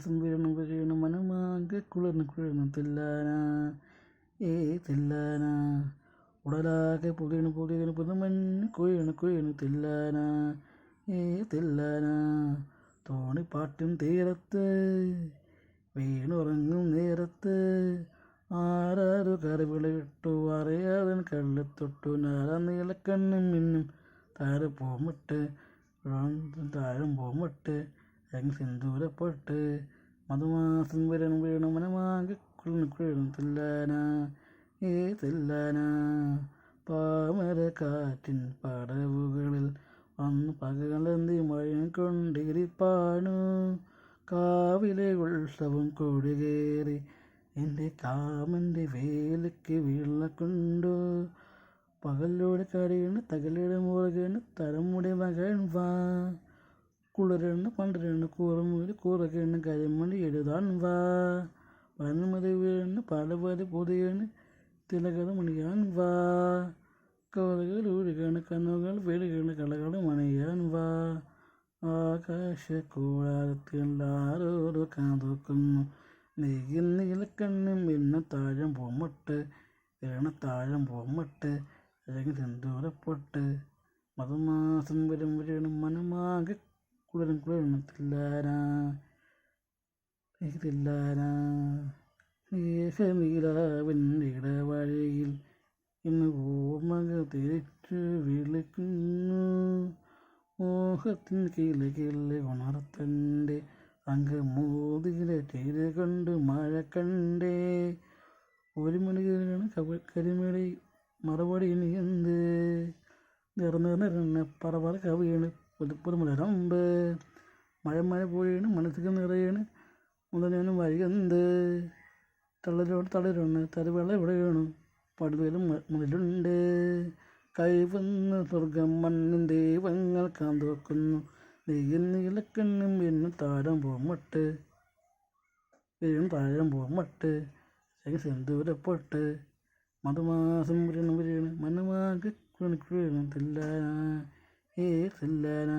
മധുമാസം വീണു വീണു മനമാകെ കുളിർന്ന് കുളിർന്ന്. തില്ലാന ഏ തില്ലാന. ഉടലാകെ പുതിയണു പുതിയണു പുതുമൻ കുഴിയണു കുഴിയണു തില്ലാന ഏ തില്ലാന. തോണിപ്പാട്ടും തീരത്ത് വീണുറങ്ങും നേരത്ത്. ആരാരു കറിവിളിട്ടു അറിയാതൻ കള്ളിത്തൊട്ടു. നാരാ നീലക്കണ്ണും മിന്നും താഴെ പോമിട്ട് താഴെ പോമിട്ട് അങ്ങ് സിന്ദൂരപ്പൊട്ട് മധുമാസം വരണം വീണു മനമാകെ കുളിർന്നു കുഴിയണു തില്ലാന ഏ തില്ലാന പാമര കാറ്റിൻ പടവുകളിൽ വന്ന് പകലന്തി മഴയും കൊണ്ടിരിപ്പാണു കാവിലെ ഉത്സവം കൊടികേറി എന്റെ കാമന്റെ വേലയ്ക്ക് വീള കൊണ്ടു പകലോടെ കരയണ് തകലയുടെ മുറുകണ് വാ പണ്ടരണ് കൂറമൂരി കൂറകണ് കരിമണി എഴുതാൻ വാ വനമതി വീണ് പലവരി പുതിയണ് തിലകത മണിയാൻ വാ കവലകൾ ഊഴുകണ് കണ്ണുകൾ വീടുകണ് കളകൾ മണിയാൻ വാ ആകാശ കൂടാരത്തിൽ ആരോരോ കാതോക്കുന്നു നെയ്യും നീലക്കണ്ണും പിന്നെ താഴം പൊമ്മട്ട് ഇരണ താഴം പൊമ്മട്ട് അല്ലെങ്കിൽ സിന്ദൂരപ്പൊട്ട് മധുമാസം വരും വരണം മനമാകെ കുളിരും കുളിരണം തില്ലാരാ നീലവിന്റെ ഇടവഴിയിൽ ഇന്ന് ഓമക തിരിച്ചു വിളിക്കുന്നു. മോഹത്തിൻ കീഴെ ഉണർത്തന്റെ അങ്കമോതിലെ തീരെ കണ്ട് മഴ കണ്ടേ. ഒരു മണിക്കാണ് കരിമണി മറുപടി ഇനി എന്ത്? നിറന്ന് നിറഞ്ഞ പറവറ കവിയാണ് പുതുപ്പുതു മുളരമ്പ് മഴ മഴ പോയാണ് മനസ്സിൽ നിറയാണ്. മുതലും വഴിയെന്ത് തളരോട് തളരുണ് തരുവെള്ള എവിടെയാണ് പടുതലും മുതലുണ്ട്. കൈവന്ന് സ്വർഗം മണ്ണിൻ ദൈവങ്ങൾ കാന്തോക്കുന്നു നെയ്യും നീലക്കണ്ണും പിന്നെ താഴം പോമട്ട് വീണ് താഴം പോമട്ട് സിന്ദൂരപ്പൊട്ട് മധുമാസം വീണ് വീണ്. മനമാകെ കുണിക്കുഴി തില്ലാന ഏ തില്ലാന